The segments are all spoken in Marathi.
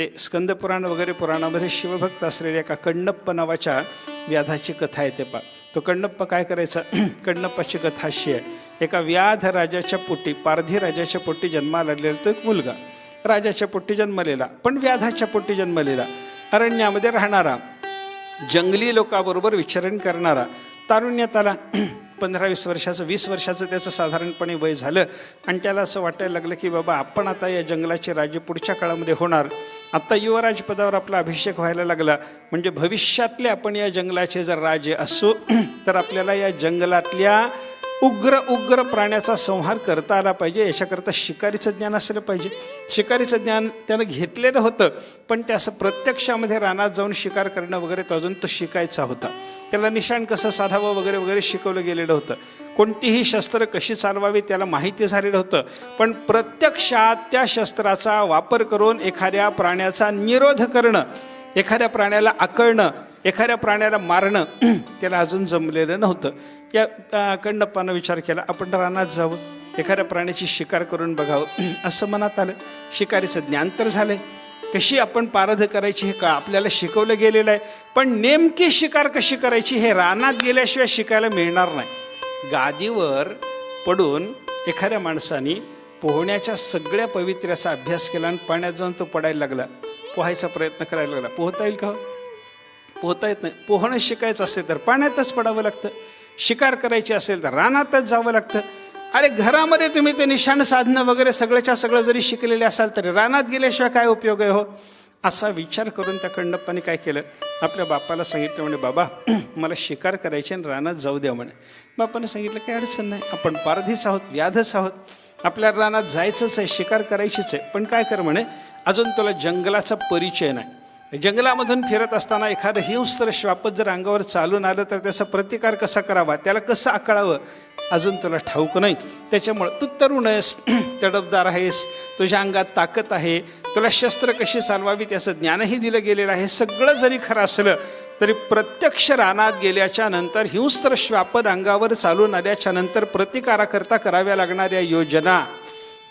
ते स्कंदपुराण वगैरे पुराणामध्ये शिवभक्त असलेल्या एका कण्णप्प नावाच्या व्याधाची कथा आहे ते पा तो कण्णप्प काय करायचा? कण्णप्पाची कथा अशी आहे. एका व्याध राजाच्या पोटी पारधी राजाच्या पोटी जन्माला आलेला तो एक मुलगा. राजाच्या पोटी जन्मलेला पण व्याधाच्या पोटी जन्मलेला. अरण्यामध्ये राहणारा जंगली लोकाबरोबर विचरण करणारा तारुण्यात आला. पंधरा वीस वर्षाचं वीस वर्षाचं त्याचं साधारणपणे वय झालं. आणि त्याला असं वाटायला लागलं की बाबा आपण आता या जंगलाचे राज्य पुढच्या काळामध्ये होणार. आत्ता युवराज पदावर आपला अभिषेक व्हायला लागला. म्हणजे भविष्यातले आपण या जंगलाचे जर राजे असू तर आपल्याला या जंगलातल्या उग्र उग्र प्राण्याचा संहार करता आला पाहिजे. याच्याकरता शिकारीचं ज्ञान असलं पाहिजे. शिकारीचं ज्ञान त्यानं घेतलेलं होतं पण ते असं प्रत्यक्षामध्ये रानात जाऊन शिकार करणं वगैरे तो अजून तो शिकायचा होता. त्याला निशाण कसं साधावं वगैरे वगैरे शिकवलं गेलेलं होतं. कोणतीही शस्त्र कशी चालवावी त्याला माहिती झालेलं होतं पण प्रत्यक्षात त्या शस्त्राचा वापर करून एखाद्या प्राण्याचा निरोध करणं एखाद्या प्राण्याला आकळणं एखाद्या प्राण्याला मारणं त्याला अजून जमलेलं नव्हतं. या अं, विचार केला आपण रानात जावं एखाद्या प्राण्याची शिकार करून बघावं. असं मनात आलं. शिकारीचं ज्ञान तर झालंय. कशी आपण पारध करायची हे का आपल्याला शिकवलं गेलेलं आहे. पण नेमकी शिकार कशी करायची हे रानात गेल्याशिवाय शिकायला मिळणार नाही. गादीवर पडून एखाद्या माणसाने पोहण्याच्या सगळ्या पवित्र्याचा अभ्यास केला आणि पाण्यात जाऊन तो पडायला लागला. पोहायचा प्रयत्न करायला लागला. पोहता येईल का हो? पोहता येत नाही. पोहणं शिकायचं असेल तर पाण्यातच पडावं लागतं. शिकार करायची असेल तर रानातच जावं लागतं. अरे घरामध्ये तुम्ही ते निशाण साधनं वगैरे सगळंच्या सगळं जरी शिकलेले असाल तरी रानात गेल्याशिवाय काय उपयोग आहे हो? असा विचार करून त्या खंडप्पाने काय केलं? आपल्या बापाला सांगितलं म्हणे बाबा मला शिकार करायची आणि रानात जाऊ द्या म्हणे. बापाने सांगितलं काही अडचण नाही आपण पारधीच आहोत व्याधच आहोत. आपल्या रानात जायचंच आहे शिकार करायचीच आहे. पण काय कर म्हणे अजून तुला जंगलाचा परिचय नाही. जंगलामधून फिरत असताना एखादं हिंस्त्र श्वापत जर अंगावर चालून आलं तर त्याचा प्रतिकार कसा करावा? त्याला कसं आकळावं? अजून तुला ठाऊक नाही. त्याच्यामुळं तू तरुण आहेस तडफदार आहेस तुझ्या अंगात ताकद आहे तुला शस्त्र कशी चालवावी त्याचं ज्ञानही दिलं गेलेलं आहे सगळं जरी खरं असलं तरी प्रत्यक्ष रानात गेल्याच्यानंतर हिंस्त्र श्वापद अंगावर चालून आल्याच्यानंतर प्रतिकाराकरता कराव्या लागणाऱ्या योजना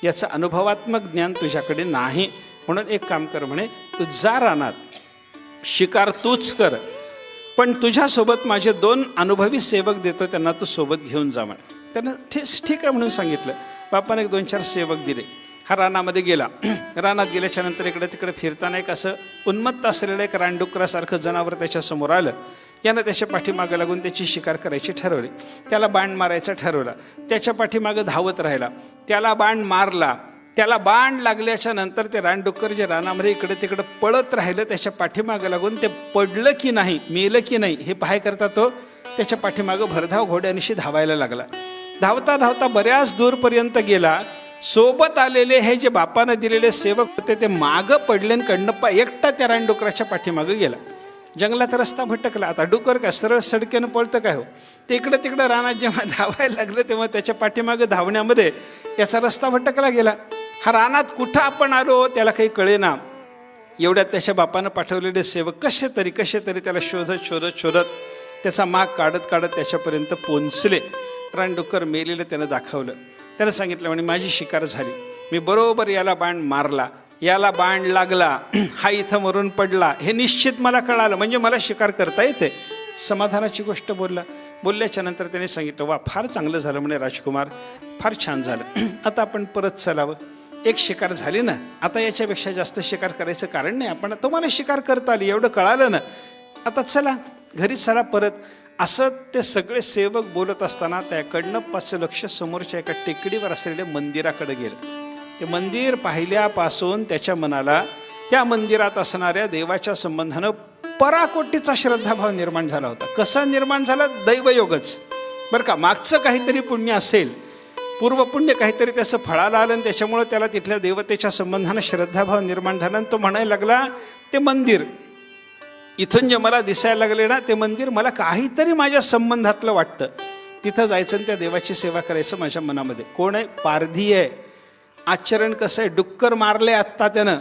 याचं अनुभवात्मक ज्ञान तुझ्याकडे नाही. म्हणून एक काम कर म्हणे तू जा रानात. शिकार तूच कर. पण तुझ्यासोबत माझे दोन अनुभवी सेवक देतो त्यांना तू सोबत घेऊन जा म्हणे. त्यानं ठीक ठीक आहे म्हणून सांगितलं. बापाने एक दोन चार सेवक दिले. हा रानामध्ये गेला. रानात गेल्याच्यानंतर इकडे तिकडे फिरताना एक असं उन्मत्त असलेलं एक रानडुकरासारखं जनावर त्याच्यासमोर आलं. यानं त्याच्या पाठीमागं लागून त्याची शिकार करायची ठरवली. त्याला बाण मारायचा ठरवला. त्याच्या पाठीमागं धावत राहिला. त्याला बाण मारला. त्याला बाण लागल्याच्या नंतर ते रानडुक्कर जे रानामध्ये इकडे तिकडे पळत राहिलं त्याच्या पाठीमागं लागून ते पडलं की नाही मेलं की नाही हे पाहाय करता तो त्याच्या पाठीमागं भरधाव घोड्यानिशी धावायला लागला. धावता धावता बऱ्याच दूरपर्यंत गेला. सोबत आलेले हे जे बापानं दिलेले सेवक होते ते मागं पडले आणि कण्णप्पा एकटा त्या रानडुकराच्या पाठीमागं गेला. जंगलात रस्ता भटकला. आता डुकर का सरळ सडकेनं पळतं काय हो? ते इकडं तिकडं रानात जेव्हा धावायला लागलं तेव्हा त्याच्या पाठीमागं धावण्यामध्ये याचा रस्ता भटकला गेला. हा रानात कुठं आपण आलो त्याला काही कळेना. एवढ्या त्याच्या बापानं पाठवलेले सेवक कसे तरी कसे तरी त्याला शोधत शोधत शोधत त्याचा माग काढत काढत त्याच्यापर्यंत पोचले रानडुक्कर मेलेलं त्यानं दाखवलं. त्यानं सांगितलं म्हणे माझी शिकार झाली. मी बरोबर याला बाण मारला. याला बाण लागला. हा इथं मरून पडला. हे निश्चित मला कळालं. म्हणजे मला शिकार करता येते. समाधानाची गोष्ट बोलला. बोलल्याच्या नंतर त्याने सांगितलं वा फार चांगलं झालं म्हणे राजकुमार. फार छान झालं. आता आपण परत चलावं. एक शिकार झाली ना आता याच्यापेक्षा जास्त शिकार करायचं कारण नाही. आपण तुम्हाला शिकार करता आली एवढं कळालं ना. आता चला घरी चला परत. असं ते सगळे सेवक बोलत असताना त्याकडनं पाच लक्ष समोरच्या एका टेकडीवर असलेल्या मंदिराकडे गेलं. ते मंदिर पाहिल्यापासून त्याच्या मनाला त्या मंदिरात असणाऱ्या देवाच्या संबंधानं पराकोटीचा श्रद्धाभाव निर्माण झाला होता. कसा निर्माण झाला? दैवयोगच. बरं का मागचं काहीतरी पुण्य असेल पूर्वपुण्य काहीतरी त्याचं फळाला आलं आणि त्याच्यामुळं त्याला तिथल्या देवतेच्या संबंधानं श्रद्धाभाव निर्माण झाला आणि तो म्हणायला लागला ते मंदिर इथून जे मला दिसायला लागले ना ते मंदिर मला काहीतरी माझ्या संबंधातलं वाटतं. तिथं जायचं आणि त्या देवाची सेवा करायचं माझ्या मनामध्ये. कोण आहे? पारधी आहे. आचरण कसं आहे? डुक्कर मारले आत्ता त्यानं.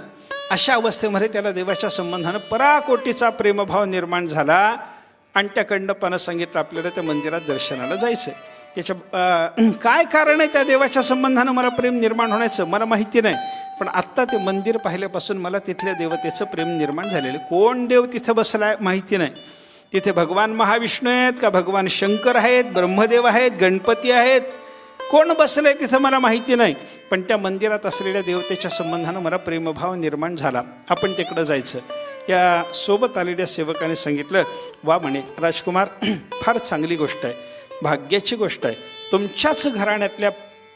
अशा अवस्थेमध्ये त्याला देवाच्या संबंधानं पराकोटीचा प्रेमभाव निर्माण झाला आणि त्याकडनं सांगितलं आपल्याला त्या मंदिरात दर्शनाला जायचं आहे याच्या काय कारण आहे त्या देवाच्या संबंधानं मला प्रेम निर्माण होण्याचं? मला माहिती नाही. पण आत्ता ते मंदिर पाहिल्यापासून मला तिथल्या देवतेचं प्रेम निर्माण झालेलं. कोण देव तिथं बसलाय माहिती नाही. तिथे भगवान महाविष्णू आहेत का? भगवान शंकर आहेत ब्रह्मदेव आहेत गणपती आहेत. कोण बसलंय तिथं मला माहिती नाही. पण त्या मंदिरात असलेल्या देवतेच्या संबंधानं मला प्रेमभाव निर्माण झाला. आपण तिकडं जायचं. या सोबत आलेल्या सेवकाने सांगितलं वा म्हणे राजकुमार फार चांगली गोष्ट आहे. भाग्याची गोष्ट आहे. तुमच्याच घराण्यातल्या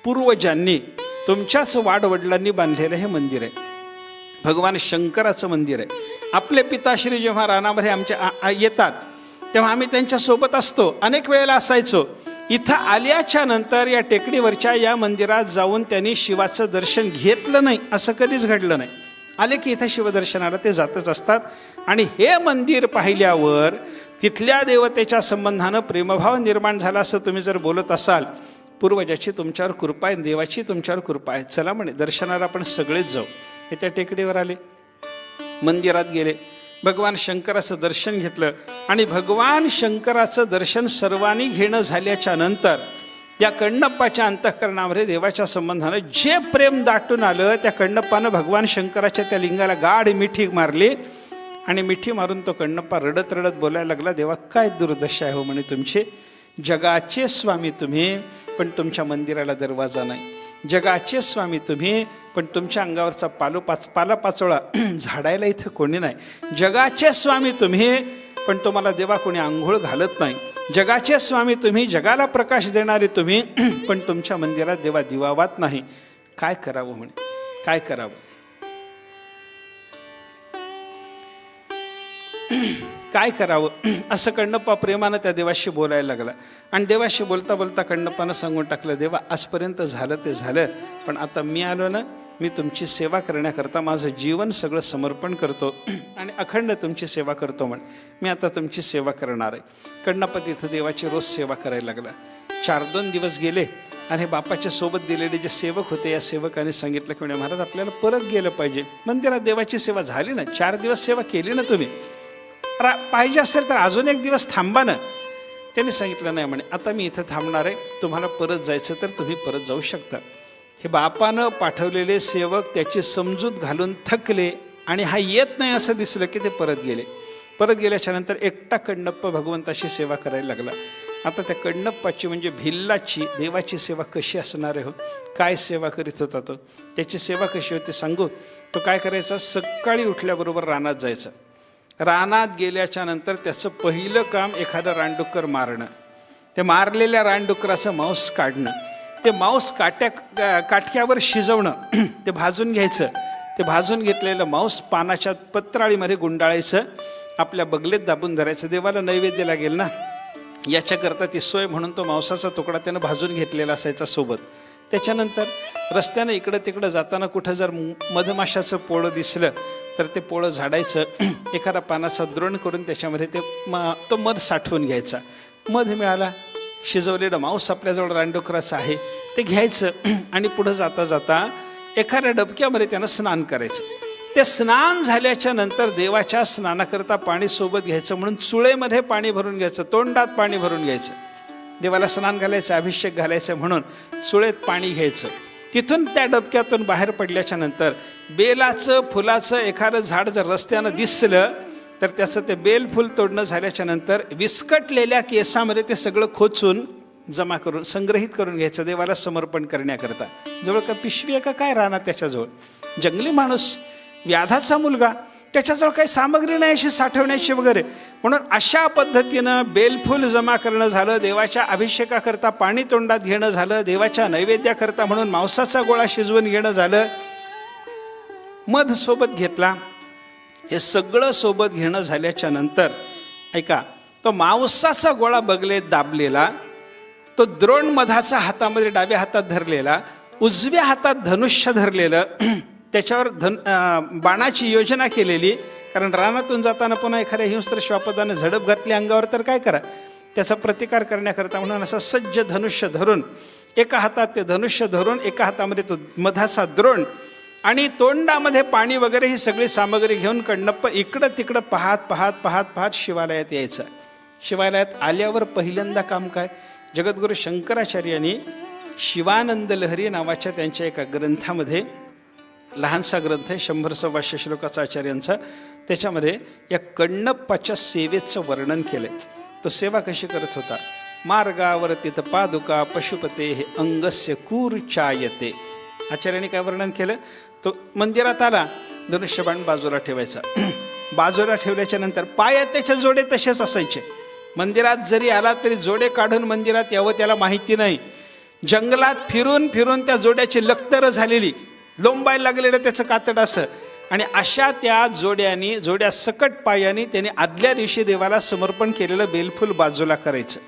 पूर्वजांनी तुमच्याच वाडवडिलांनी बांधलेलं हे मंदिर आहे. भगवान शंकराचं मंदिर आहे. आपले पिताश्री जेव्हा रानामध्ये आमच्या येतात तेव्हा आम्ही त्यांच्यासोबत असतो. अनेक वेळेला असायचो. इथं आल्याच्यानंतर या टेकडीवरच्या या मंदिरात जाऊन त्यांनी शिवाचं दर्शन घेतलं नाही. असं कधीच घडलं नाही. आले की इथं शिवदर्शनाला ते जातच असतात. आणि हे मंदिर पाहिल्यावर तिथल्या देवतेच्या संबंधानं प्रेमभाव निर्माण झाला असं तुम्ही जर बोलत असाल पूर्वजाची तुमच्यावर कृपा आहे देवाची तुमच्यावर कृपा आहे. चला म्हणे दर्शनाला आपण सगळेच जाऊ. हे त्या टेकडीवर आले. मंदिरात गेले. भगवान शंकराचं दर्शन घेतलं. आणि भगवान शंकराचं दर्शन सर्वांनी घेणं झाल्याच्यानंतर या कण्णप्पाच्या अंतःकरणामध्ये देवाच्या संबंधानं जे प्रेम दाटून आलं त्या कण्णप्पानं भगवान शंकराच्या त्या लिंगाला गाढ मिठी मारली आणि मिठी मारून तो कण्णप्पा रडत रडत बोलायला लागला देवा काय दुर्दशा आहे हो म्हणे तुमची. जगाचे स्वामी तुम्ही पण तुमच्या मंदिराला दरवाजा नाही. जगाचे स्वामी तुम्ही पण तुमच्या अंगावरचा पालो पाच पालापाचोळा झाडायला इथं कोणी नाही. जगाचे स्वामी तुम्ही पण तुम्हाला देवा कोणी आंघोळ घालत नाही. जगाचे स्वामी तुम्ही जगाला प्रकाश देणारे तुम्ही पण तुमच्या मंदिरात देवा दिवावात नाही. काय करावं म्हणे? काय करावं? काय करावं? असं कण्णप्पा प्रेमानं त्या देवाशी बोलायला लागला. आणि देवाशी बोलता बोलता कण्णप्पानं सांगून टाकलं देवा आजपर्यंत झालं ते झालं पण आता मी आलो ना मी तुमची सेवा करण्याकरता माझं जीवन सगळं समर्पण करतो आणि अखंड तुमची सेवा करतो म्हण. मी आता तुमची सेवा करणार आहे. कण्णप्पा तिथं देवाची रोज सेवा करायला लागला. चार दोन दिवस गेले आणि हे बापाच्या सोबत दिलेले जे सेवक होते या सेवकाने सांगितलं की म्हणे महाराज आपल्याला परत गेलं पाहिजे. मंदिरात देवाची सेवा झाली ना? चार दिवस सेवा केली ना तुम्ही? रा पाहिजे असेल तर अजून एक दिवस थांबा ना त्यांनी सांगितलं नाही म्हणे आता मी इथं थांबणार आहे. तुम्हाला परत जायचं तर तुम्ही परत जाऊ शकता. हे बापानं पाठवलेले सेवक त्याची समजूत घालून थकले आणि हा येत नाही असं दिसलं की ते परत गेले. परत गेल्याच्यानंतर एकटा कण्णप्पा भगवंताची सेवा करायला लागला. आता त्या कण्णप्पाची म्हणजे भिल्लाची देवाची सेवा कशी असणार आहे हो? काय सेवा करीत होता तो? त्याची सेवा कशी होती सांगू? तो काय करायचा? सकाळी उठल्याबरोबर रानात जायचा. रानात गेल्याच्यानंतर त्याचं पहिलं काम एखादं रानडुक्कर मारणं. ते मारलेल्या रानडुकराचं मांस काढणं. ते मांस काट्या काठ्यावर शिजवणं. ते भाजून घ्यायचं. ते भाजून घेतलेलं मांस पानाच्या पत्राळीमध्ये गुंडाळायचं. आपल्या बगलेत दाबून धरायचं. देवाला नैवेद्य लागेल ना? याच्याकरता ती सोय म्हणून तो मांसाचा तुकडा त्यानं भाजून घेतलेला असायचा सोबत. त्याच्यानंतर रस्त्यानं इकडं तिकडं जाताना कुठं जर मधमाशाचं पोळं दिसलं तर ते पोळं झाडायचं एखादा पानाचा द्रोण करून त्याच्यामध्ये ते म तो मध साठवून घ्यायचा. मध मिळाला शिजवलेलं मांस आपल्याजवळ रानडुकराचं आहे ते घ्यायचं आणि पुढं जाता जाता एखाद्या डबक्यामध्ये त्यानं स्नान करायचं. ते स्नान झाल्याच्यानंतर देवाच्या स्नानाकरता पाणी सोबत घ्यायचं म्हणून चुळेमध्ये पाणी भरून घ्यायचं तोंडात पाणी भरून घ्यायचं. देवाला स्नान घालायचं अभिषेक घालायचं म्हणून चुळेत पाणी घ्यायचं. तिथून त्या डबक्यातून बाहेर पडल्याच्या नंतर बेलाचं फुलाचं एखादं झाड जर रस्त्यानं दिसलं तर त्याचं ते बेल फुल तोडणं झाल्याच्यानंतर विस्कटलेल्या केसामध्ये ते सगळं खोचून जमा करून संग्रहित करून घ्यायचं देवाला समर्पण करण्याकरता. जवळ का पिशवी आहे का? काय राहणार त्याच्याजवळ? जंगली माणूस व्याधाचा मुलगा त्याच्याजवळ काही सामग्री नाही अशी साठवण्याची वगैरे. म्हणून अशा पद्धतीनं बेलफूल जमा करणं झालं देवाच्या अभिषेकाकरता पाणी तोंडात घेणं झालं देवाच्या नैवेद्याकरता म्हणून मांसाचा गोळा शिजवून घेणं झालं. मध सोबत घेतला. हे सगळं सोबत घेणं झाल्याच्यानंतर ऐका तो मांसाचा गोळा बगलेत दाबलेला तो द्रोण मधाचा हातामध्ये डाव्या हातात धरलेला उजव्या हातात धनुष्य धरलेलं त्याच्यावर धन बाणाची योजना केलेली. कारण रानातून जाताना पुन्हा एखाद्या हिंस्त्र श्वापदानं झडप घातली अंगावर तर काय करा? त्याचा प्रतिकार करण्याकरता म्हणून असा सज्ज धनुष्य धरून एका हातात ते धनुष्य धरून एका हातामध्ये तो मधाचा द्रोण आणि तोंडामध्ये पाणी वगैरे ही सगळी सामग्री घेऊन कण्णप्प इकडं तिकडं पाहत पाहत पाहत पाहत शिवालयात यायचं. शिवालयात आल्यावर पहिल्यांदा काम काय? जगद्गुरू शंकराचार्यांनी शिवानंद लहरी नावाच्या त्यांच्या एका ग्रंथामध्ये लहानसा ग्रंथ आहे शंभर सव्वाशे श्लोकाचा आचार्यांचा त्याच्यामध्ये या कण्णप्पाच्या सेवेचं वर्णन केलं तो सेवा कशी करत होता? मार्गावर तिथं पादुका पशुपते हे अंगस्य कूर्चायते आचार्याने काय वर्णन केलं? तो मंदिरात आला धनुष्यबाण बाजूला ठेवायचा. बाजूला ठेवल्याच्या नंतर पाया त्याच्या जोडे तसेच असायचे. मंदिरात जरी आला तरी जोडे काढून मंदिरात यावं त्याला माहिती नाही. जंगलात फिरून फिरून त्या जोड्याची लक्तर झालेली. लोंबायला लागलेलं त्याचं कातड असं. आणि अशा त्या जोड्यानी जोड्या सकट पायाने त्याने आदल्या दिवशी देवाला समर्पण केलेलं बेलफूल बाजूला करायचं.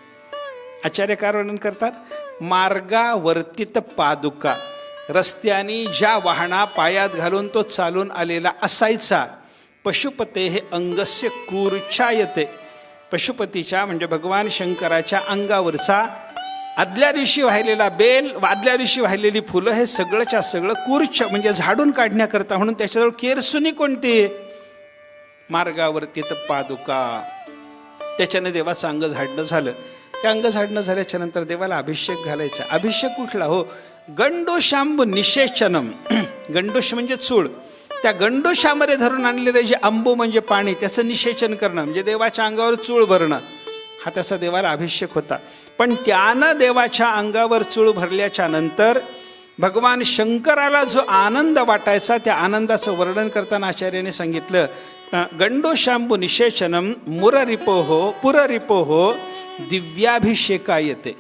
आचार्य काय वर्णन करतात मार्गावर्तित पादुका रस्त्याने ज्या वाहना पायात घालून तो चालून आलेला असायचा पशुपते हे अंगस्य कूर्चायते पशुपतीच्या म्हणजे भगवान शंकराच्या अंगावरचा आदल्या दिवशी वाहिलेला बेल आदल्या दिवशी वाहिलेली फुलं हे सगळंच्या सगळं कुर्च म्हणजे झाडून काढण्याकरता. म्हणून त्याच्याजवळ केरसुनी कोणती? मार्गावरती तर पादुका. त्याच्याने देवाचं अंग झाडणं झालं. त्या अंग झाडणं झाल्याच्यानंतर देवाला अभिषेक घालायचा. अभिषेक कुठला? हो गंडोशांब निषेचनम. गंडोश म्हणजे चूळ. त्या गंडोशामध्ये धरून आणलेले जे अंबू म्हणजे पाणी त्याचं निषेचन करणं. म्हणजे देवाच्या अंगावर चूळ भरणं. हा त्याचा देवाला अभिषेक होता. पण त्यानं देवाच्या अंगावर चूळ भरल्याच्या नंतर भगवान शंकराला जो आनंद वाटायचा त्या आनंदाचं वर्णन करताना आचार्याने सांगितलं गंडोशांबू निषेचनम मुररिपो हो पुररिपो हो दिव्याभिषेका येते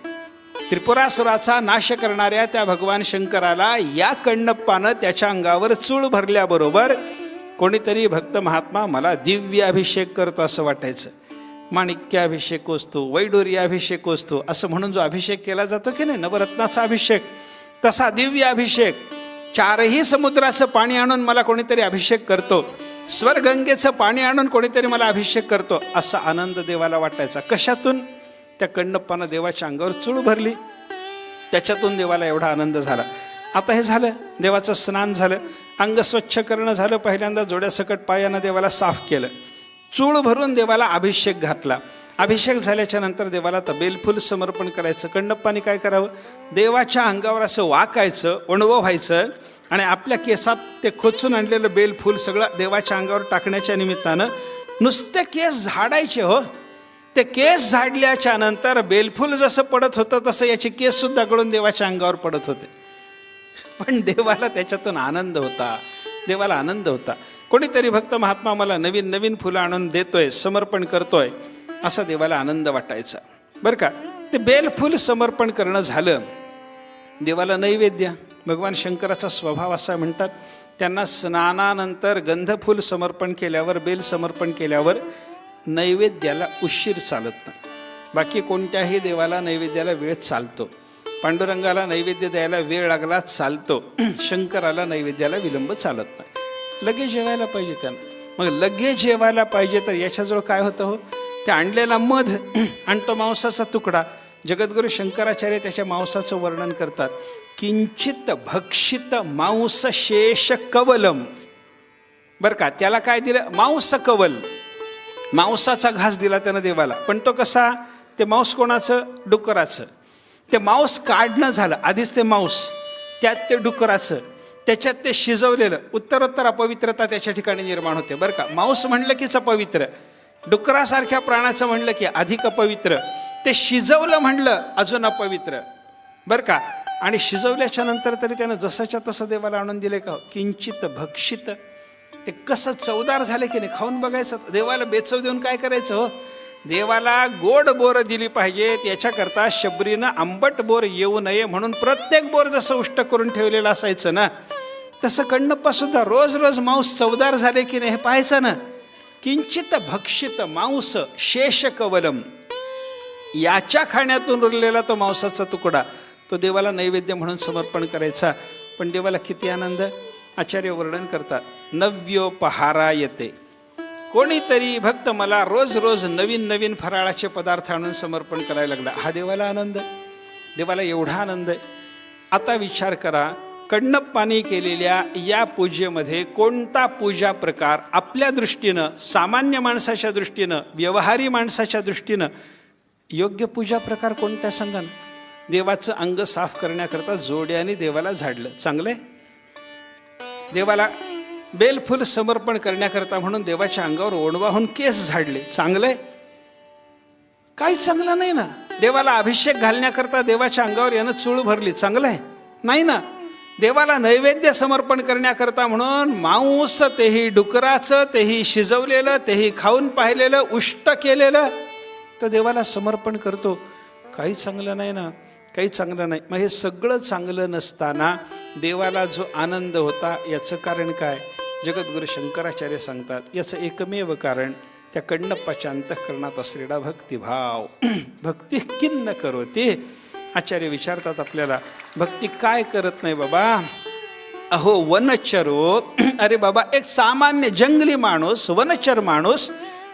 त्रिपुरासुराचा नाश करणाऱ्या त्या भगवान शंकराला या कण्णप्पानं त्याच्या अंगावर चूळ भरल्याबरोबर कोणीतरी भक्त महात्मा मला दिव्य अभिषेक करतो असं वाटायचं. माणिक्याभिषेक असतो वैडोर्याभिषेक असतो असं म्हणून जो अभिषेक केला जातो की नाही नवरत्नाचा अभिषेक तसा दिव्य अभिषेक चारही समुद्राचं पाणी आणून मला कोणीतरी अभिषेक करतो स्वरगंगेचं पाणी आणून कोणीतरी मला अभिषेक करतो असा आनंद देवाला वाटायचा. कशातून? त्या कण्णप्पानं देवाच्या अंगावर चूळ भरली. त्याच्यातून देवाला एवढा आनंद झाला. आता हे झालं देवाचं स्नान झालं अंग स्वच्छ करणं झालं पहिल्यांदा जोड्यासकट पायानं देवाला साफ केलं. चूळ भरून देवाला अभिषेक घातला. अभिषेक झाल्याच्यानंतर देवाला तबेलफुल समर्पण करायचं. कंडप्पाने काय करावं? देवाच्या अंगावर असं वाकायचं ओणवं व्हायचं आणि आपल्या केसात ते खोचून आणलेलं बेलफूल सगळं देवाच्या अंगावर टाकण्याच्या निमित्तानं नुसते केस झाडायचे हो. ते केस झाडल्याच्या नंतर बेलफूल जसं पडत होतं तसं याचे केससुद्धा गळून देवाच्या अंगावर पडत होते. पण देवाला त्याच्यातून आनंद होता. देवाला आनंद होता. कोणीतरी भक्त महात्मा मला नवीन नवीन फुलं आणून देतोय समर्पण करतोय असा देवाला आनंद वाटायचा. बरं का? ते बेलफूल समर्पण करणं झालं. देवाला नैवेद्य भगवान शंकराचा स्वभाव असा म्हणतात त्यांना स्नानानंतर गंधफूल समर्पण केल्यावर बेल समर्पण केल्यावर नैवेद्याला उशीर चालत. नाही बाकी कोणत्याही देवाला नैवेद्याला वेळ चालतो. पांडुरंगाला नैवेद्य द्यायला वेळ लागला चालतो. शंकराला नैवेद्याला विलंब चालत नाही. लगेच जेवायला पाहिजे त्यांना. मग लगेच जेवायला पाहिजे तर याच्याजवळ काय होतं हो? ते आणलेला मध आणि तो मांसाचा तुकडा. जगद्गुरु शंकराचार्य त्याच्या मांसाचं वर्णन करतात. किंचित भक्षित मांस शेष कवलम. बरं का? त्याला काय दिलं? मांस कवल. मांसाचा घास दिला त्यानं देवाला. पण तो कसा? ते मांस कोणाचं? डुकराचं. ते मांस काढणं झालं. आधीच ते मांस. त्यात ते डुकराचं. त्याच्यात ते शिजवलेलं. उत्तरोत्तर अपवित्रता त्याच्या ठिकाणी निर्माण होते. बरं का? मांस म्हणलं कीच अपवित्र. डुकरासारख्या प्राण्याचं म्हणलं की अधिक अपवित्र. ते शिजवलं म्हणलं अजून अपवित्र. बरं का? आणि शिजवल्याच्या नंतर तरी त्यानं जसंच्या तसं देवाला आणून दिले का? किंचित भक्षित. ते कसं चवदार झालं की नाही? खाऊन बघायचं. देवाला बेचव देऊन काय करायचं हो? देवाला गोड बोर दिली पाहिजेत याच्याकरता शबरीनं आंबट बोर येऊ नये म्हणून प्रत्येक बोर जसं उष्ट करून ठेवलेलं असायचं ना तसं कण्णप्पा सुद्धा रोज रोज मांस चवदार झाले की नाही हे पाहायचं ना? किंचित भक्षित मांस शेष कवलम याच्या खाण्यातून उरलेला तो मांसाचा तुकडा तो देवाला नैवेद्य म्हणून समर्पण करायचा. पण देवाला किती आनंद? आचार्य वर्णन करतात नव्योपहारा येते कोणीतरी भक्त मला रोज रोज नवीन नवीन फराळाचे पदार्थ आणून समर्पण करायला लागला. हा देवाला आनंद देवाला एवढा आनंद आहे. आता विचार करा कण्णप्पानी केलेल्या या पूजेमध्ये कोणता पूजा प्रकार आपल्या दृष्टीनं सामान्य माणसाच्या दृष्टीनं व्यवहारी माणसाच्या दृष्टीनं योग्य पूजा प्रकार कोणत्या सांगा देवाचं अंग साफ करण्याकरता जोड्याने देवाला झाडलं. चांगलं आहे देवाला बेलफुल समर्पण करण्याकरता म्हणून देवाच्या अंगावर ओणवाहून केस झाडले. चांगलंय? काही चांगलं नाही ना. देवाला अभिषेक घालण्याकरता देवाच्या अंगावर यानं चूळ भरली. चांगलं आहे नाही ना. देवाला नैवेद्य समर्पण करण्याकरता म्हणून मांस तेही डुकराचं तेही शिजवलेलं तेही खाऊन पाहिलेलं उष्ट केलेलं तर देवाला समर्पण करतो. काही चांगलं नाही ना. काही चांगलं नाही. मग हे सगळं चांगलं नसताना देवाला जो आनंद होता याचं कारण काय? जगद्गुरु शंकराचार्य सांगतात याचं एकमेव कारण त्या कण्णप्पाच्या अंतःकरणात असलेला भक्तिभाव. भक्ती किन्न करोते आचार्य विचारतात आपल्याला भक्ती काय करत नाही बाबा? अहो वनचरो. अरे बाबा एक सामान्य जंगली माणूस वनचर माणूस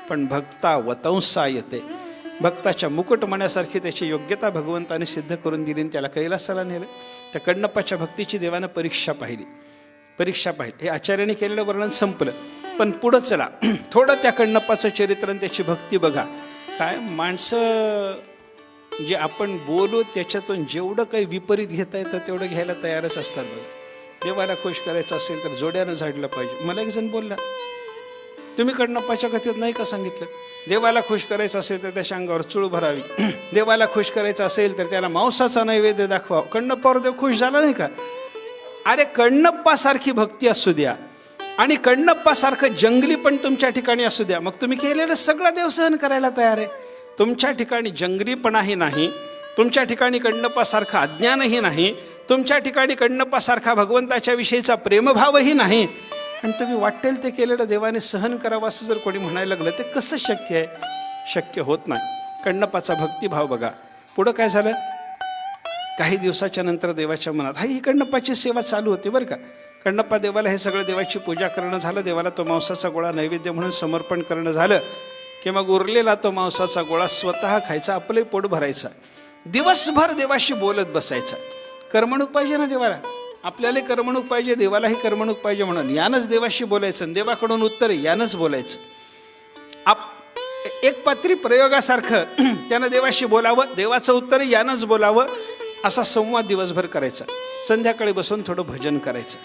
पण भक्ता वतंसा येते. भक्ताच्या मुकुटमण्यासारखी त्याची योग्यता भगवंताने सिद्ध करून दिली आणि त्याला कैलासाला नेलं. त्या कण्णप्पाच्या भक्तीची देवानं परीक्षा पाहिली. परीक्षा पाहिली. हे आचार्याने केलेलं वर्णन संपलं. पण पुढं चला. थोडं त्या कण्णप्पाचं चरित्र आणि त्याची भक्ती बघा. काय? माणसं जे आपण बोलू त्याच्यातून जेवढं काही विपरीत घेता येतं तेवढं घ्यायला तयारच असतात बघ. देवाला खुश करायचं असेल तर जोड्यानं झाडलं पाहिजे. मला एक जण बोलला तुम्ही कडनप्पाच्या कथेत नाही का सांगितलं? देवाला खुश करायचं असेल तर त्याच्या अंगावर चूळ भरावी. देवाला खुश करायचं असेल तर त्याला मांसाचा नैवेद्य दाखवा कडनप्पावर देव खुश झाला नाही का? अरे कण्णप्पासारखी भक्ती असू द्या. आणि कण्णप्पासारखं जंगली पण तुमच्या ठिकाणी असू द्या. मग तुम्ही केलेलं सगळं देव सहन करायला तयार आहे. तुमच्या ठिकाणी जंगलीपणाही नाही. तुमच्या ठिकाणी कण्णप्पासारखं अज्ञानही नाही. तुमच्या ठिकाणी कण्णप्पासारखा भगवंताच्या विषयीचा प्रेमभावही नाही. आणि तुम्ही वाटेल ते केलेलं देवाने सहन करावं असं जर कोणी म्हणायला लागलं ते कसं शक्य आहे? शक्य होत नाही. कण्णप्पाचा भक्तिभाव बघा. पुढं काय झालं? काही दिवसाच्या नंतर देवाच्या मनात हा ही कण्णप्पाची सेवा चालू होती बरं का. कण्णप्पा देवाला हे सगळं देवाची पूजा करणं झालं देवाला तो मांसाचा गोळा नैवेद्य म्हणून समर्पण करणं झालं की मग उरलेला तो मांसाचा गोळा स्वतः खायचा आपलंही पोट भरायचा दिवसभर देवाशी बोलत बसायचा. करमणूक पाहिजे ना देवाला? आपल्याला करमणूक पाहिजे देवालाही करमणूक पाहिजे म्हणून. यानंच देवाशी बोलायचं आणि देवाकडून उत्तर यानंच बोलायचं. आप एक पात्री प्रयोगासारखं त्यानं देवाशी बोलावं देवाचं उत्तर यानंच बोलावं असा संवाद दिवसभर करायचा. संध्याकाळी बसून थोडं भजन करायचं.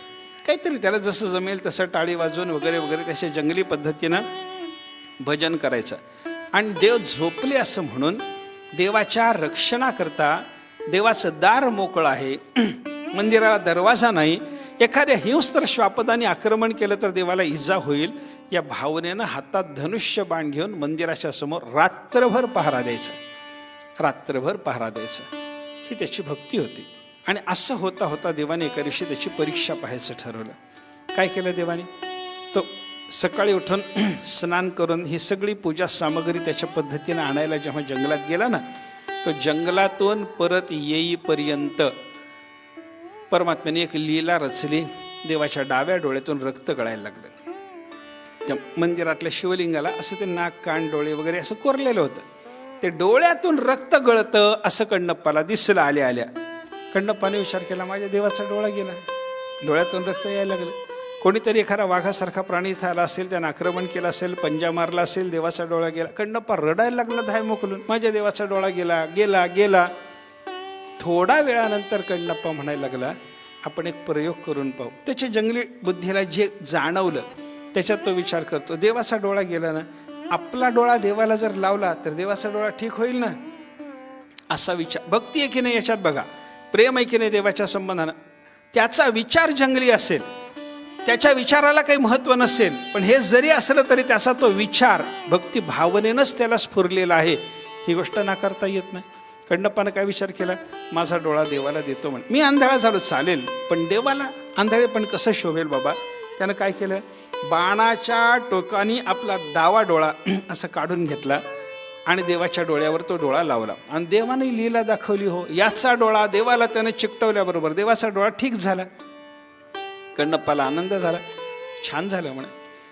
काहीतरी त्याला जसं जमेल तसं टाळी वाजवून वगैरे वगैरे त्याच्या जंगली पद्धतीनं भजन करायचं. आणि देव झोपले असं म्हणून देवाच्या रक्षणाकरता देवाचं दार मोकळं आहे. मंदिराला दरवाजा नाही. एखाद्या हिंस्त्र श्वापदाने आक्रमण केलं तर देवाला इजा होईल. या भावनेनं हातात धनुष्य बाण घेऊन मंदिराच्या समोर रात्रभर पहारा द्यायचा. रात्रभर पहारा द्यायचा. ही त्याची भक्ती होती. आणि असं होता होता देवाने एका दिवशी त्याची परीक्षा पाहायचं ठरवलं. काय केलं देवाने? तो सकाळी उठून स्नान करून ही सगळी पूजा सामग्री त्याच्या पद्धतीनं आणायला जेव्हा जंगलात गेला ना तो जंगलातून परत येईपर्यंत परमात्म्याने एक लीला रचली. देवाच्या डाव्या डोळ्यातून रक्त गळायला लागलं. त्या मंदिरातल्या शिवलिंगाला असं ते नाक कान डोळे वगैरे असं कोरलेलं होतं. ते डोळ्यातून रक्त गळतं असं कण्णप्पाला दिसलं आल्या आल्या. कण्णप्पाने विचार केला माझ्या देवाचा डोळा गेला. डोळ्यातून रक्त यायला लागलं. कोणीतरी एखादा वाघासारखा प्राणी इथं आला असेल त्यानं आक्रमण केलं असेल पंजा मारला असेल देवाचा डोळा गेला. कण्णप्पा रडायला लागला धाय मोकलून माझ्या देवाचा डोळा गेला गेला गेला. थोडा वेळानंतर कण्णप्पा म्हणायला लागला आपण एक प्रयोग करून पाहू. त्याच्या जंगली बुद्धीला जे जाणवलं त्याच्यात तो विचार करतो देवाचा डोळा गेला ना आपला डोळा देवाला जर लावला तर देवाचा डोळा ठीक होईल ना? असा विचार. भक्ती आहे की नाही याच्यात बघा? प्रेम आहे की नाही देवाच्या संबंधानं? त्याचा विचार जंगली असेल. त्याच्या विचाराला काही महत्त्व नसेल. पण हे जरी असलं तरी त्याचा तो विचार भक्ती भावनेनंच त्याला स्फुरलेला आहे. ही गोष्ट नाकारता येत नाही. कण्णप्पानं काय विचार केला? माझा डोळा देवाला देतो म्हण. मी आंधळा झालो चालेल. पण देवाला आंधळे पण कसं शोभेल बाबा? त्यानं काय केलं? बाणाच्या टोकानी आपला डावा डोळा असं काढून घेतला आणि देवाच्या डोळ्यावर तो डोळा लावला. आणि देवाने लीला दाखवली हो. याचा डोळा देवाला त्यानं चिकटवल्याबरोबर देवाचा डोळा ठीक झाला. कण्णप्पाला आनंद झाला. छान झालं म्हणे.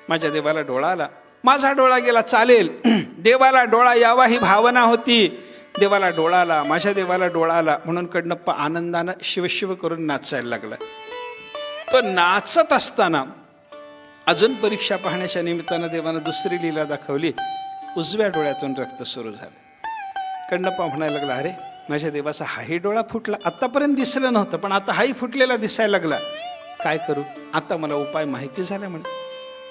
माझ्या देवाला डोळा आला. माझा डोळा गेला चालेल. देवाला डोळा यावा ही भावना होती. देवाला डोळा आला माझ्या देवाला डोळा आला. म्हणून कण्णप्पा आनंदानं शिवशिव करून नाचायला लागला. तो नाचत असताना अजून परीक्षा पाहण्याच्या निमित्तानं देवानं दुसरी लीला दाखवली. उजव्या डोळ्यातून रक्त सुरू झालं. कण्णप्पा म्हणायला लागला अरे माझ्या देवाचा हाही डोळा फुटला. आत्तापर्यंत दिसलं नव्हतं पण आता हाही फुटलेला दिसायला लागला. काय करू? आता मला उपाय माहिती झाला म्हणे.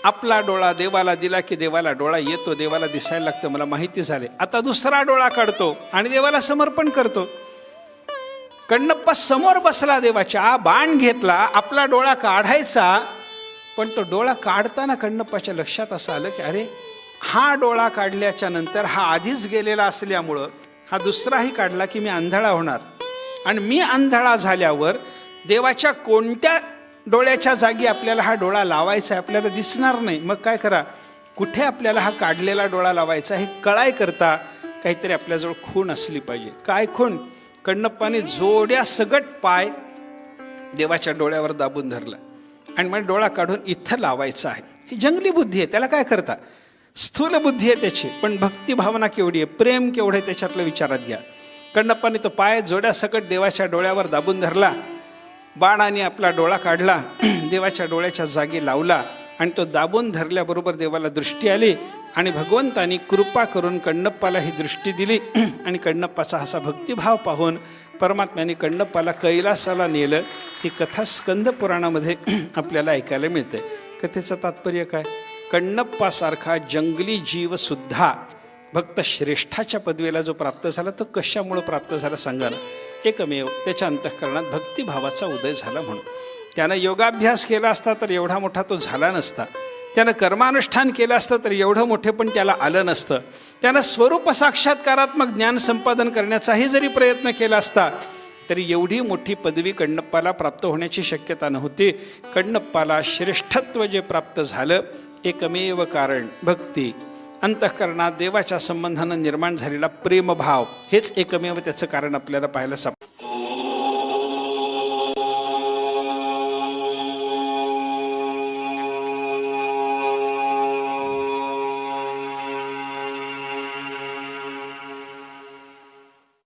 आपला डोळा देवाला दिला की देवाला डोळा येतो देवाला दिसायला लागतं मला माहिती झाले. आता दुसरा डोळा काढतो आणि देवाला समर्पण करतो. कण्णप्पा समोर बसला देवाच्या बाण घेतला आपला डोळा काढायचा पण तो डोळा काढताना कण्णप्पाच्या लक्षात असं आलं की अरे हा डोळा काढल्याच्या नंतर हा आधीच गेलेला असल्यामुळं हा दुसराही काढला की मी आंधळा होणार. आणि मी आंधळा झाल्यावर देवाच्या कोणत्या डोळ्याच्या जागी आपल्याला हा डोळा लावायचा आहे आपल्याला दिसणार नाही. मग काय करा कुठे आपल्याला हा काढलेला डोळा लावायचा हे कळाय करता काहीतरी आपल्याजवळ खूण असली पाहिजे. काय खूण? कण्णप्पाने जोड्या सगट पाय देवाच्या डोळ्यावर दाबून धरला. आणि मग डोळा काढून इथं लावायचा आहे. ही जंगली बुद्धी आहे त्याला काय करता? स्थूल बुद्धी आहे त्याची पण भक्तिभावना केवढी आहे प्रेम केवढं आहे त्याच्यातलं विचारात घ्या. कण्णप्पाने तो पाय जोड्यासकट देवाच्या डोळ्यावर दाबून धरला. बाणाने आपला डोळा काढला देवाच्या डोळ्याच्या जागी लावला आणि तो दाबून धरल्याबरोबर देवाला दृष्टी आली आणि भगवंतानी कृपा करून कण्णप्पाला ही दृष्टी दिली. आणि कण्णप्पाचा असा भक्तिभाव पाहून परमात्म्याने कण्णप्पाला कैलासाला नेलं ही कथा स्कंद पुराणामध्ये आपल्याला ऐकायला मिळते. कथेचं तात्पर्य काय? कण्णप्पासारखा जंगली जीवसुद्धा भक्त श्रेष्ठाच्या पदवीला जो प्राप्त झाला तो कशामुळं प्राप्त झाला सांगा ना? एकमेव त्याच्या अंतःकरणात भक्तिभावाचा उदय झाला म्हणून. त्यानं योगाभ्यास केला असता तर एवढा मोठा तो झाला नसता. त्यानं कर्मानुष्ठान केलं असतं तर एवढं मोठे पण त्याला आलं नसतं. त्यानं स्वरूप साक्षात्कारात्मक ज्ञान संपादन करण्याचाही जरी प्रयत्न केला असता तरी एवढी मोठी पदवी कण्णप्पाला प्राप्त होण्याची शक्यता नव्हती. कण्णप्पाला श्रेष्ठत्व जे प्राप्त झालं एकमेव कारण भक्ती. अंतःकरणात देवाच्या संबंधानं निर्माण झालेला प्रेमभाव हेच एकमेव त्याचं कारण आपल्याला पाहायला साप